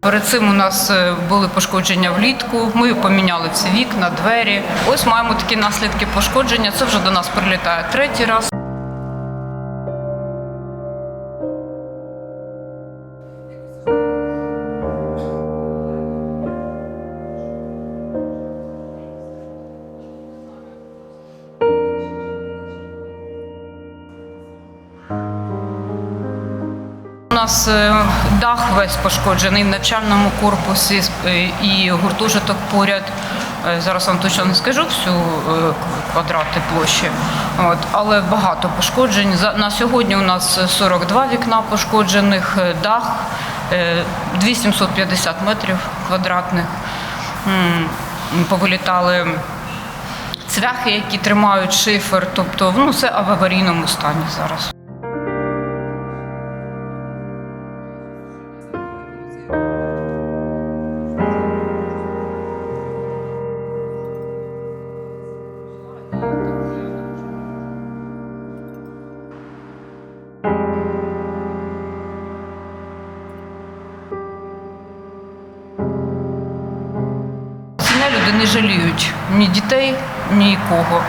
Перед цим у нас е, були пошкодження влітку. Ми поміняли всі вікна, двері. Ось маємо такі наслідки пошкодження. Це вже до нас прилітає третій раз. У нас е, дах весь пошкоджений в навчальному корпусі е, і гуртожиток поряд. Е, Зараз вам точно не скажу всю квадрати площі, От, але багато пошкоджень. На сьогодні у нас 42 вікна пошкоджених, дах е, 2750 метрів квадратних. Повилітали цвяхи, які тримають шифер, тобто ну, все в аварійному стані зараз. Ці нелюди не жаліють ні дітей, ні нікого.